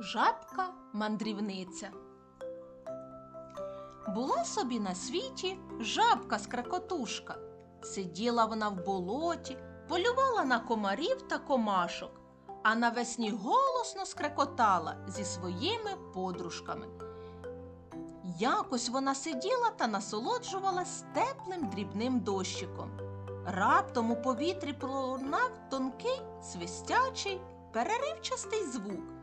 Жабка мандрівниця. Була собі на світі жабка скрекотушка. Сиділа вона в болоті, полювала на комарів та комашок, а навесні голосно скрекотала зі своїми подружками. Якось вона сиділа та насолоджувалась теплим дрібним дощиком. Раптом у повітрі пролунав тонкий, свистячий, переривчастий звук.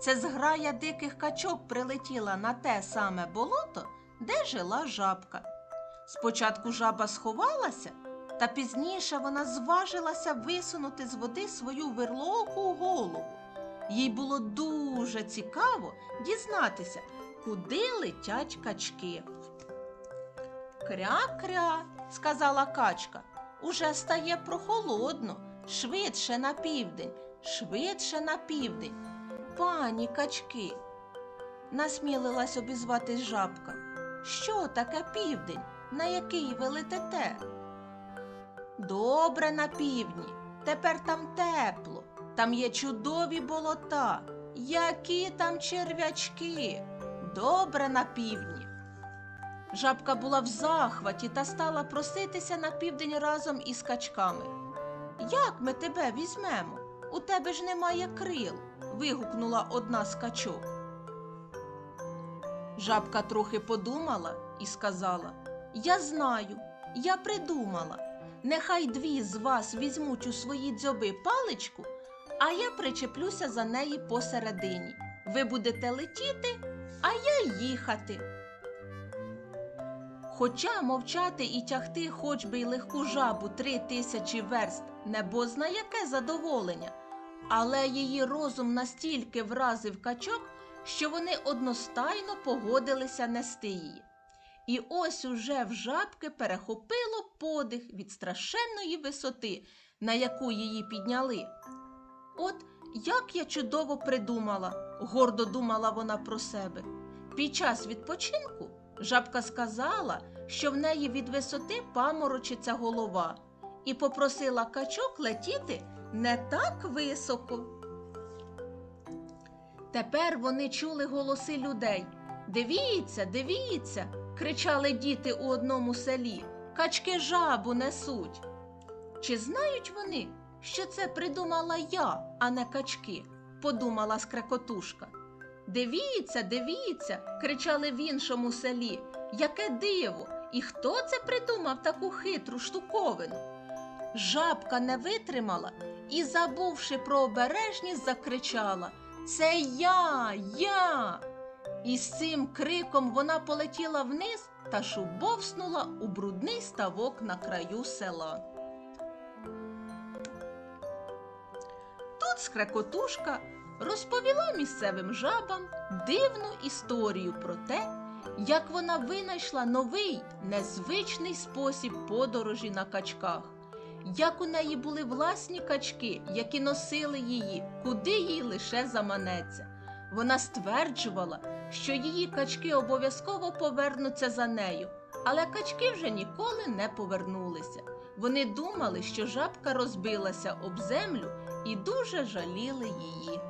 Це зграя диких качок прилетіла на те саме болото, де жила жабка. Спочатку жаба сховалася, та пізніше вона зважилася висунути з води свою верлоку голову. Їй було дуже цікаво дізнатися, куди летять качки. Кря-кря, сказала качка, уже стає прохолодно, швидше на південь, швидше на південь. Пані качки, насмілилась обізватись жабка. Що таке південь, на який ви летите? Добре на півдні, тепер там тепло, там є чудові болота, які там черв'ячки. Добре на півдні. Жабка була в захваті та стала проситися на південь разом із качками. Як ми тебе візьмемо? У тебе ж немає крил. Вигукнула одна з качок. Жабка трохи подумала і сказала: Я знаю, я придумала. Нехай дві з вас візьмуть у свої дзьоби паличку, а я причеплюся за неї посередині. Ви будете летіти, а я їхати. Хоча мовчати і тягти хоч би й легку жабу три тисячі верст небозна яке задоволення, але її розум настільки вразив качок, що вони одностайно погодилися нести її. І ось уже в жабки перехопило подих від страшенної висоти, на яку її підняли. От як я чудово придумала, гордо думала вона про себе. Під час відпочинку жабка сказала, що в неї від висоти паморочиться голова, і попросила качок летіти не так високо. Тепер вони чули голоси людей. Дивіться, дивіться, кричали діти у одному селі. Качки жабу несуть. Чи знають вони, що це придумала я, а не качки? подумала скрекотушка. Дивіться, дивіться, кричали в іншому селі. Яке диво! І хто це придумав таку хитру штуковину? Жабка не витримала і, забувши про обережність, закричала Це я, я. І з цим криком вона полетіла вниз та шубовснула у брудний ставок на краю села. Тут скрекотушка розповіла місцевим жабам дивну історію про те, як вона винайшла новий незвичний спосіб подорожі на качках, як у неї були власні качки, які носили її, куди їй лише заманеться. Вона стверджувала, що її качки обов'язково повернуться за нею, але качки вже ніколи не повернулися. Вони думали, що жабка розбилася об землю і дуже жаліли її.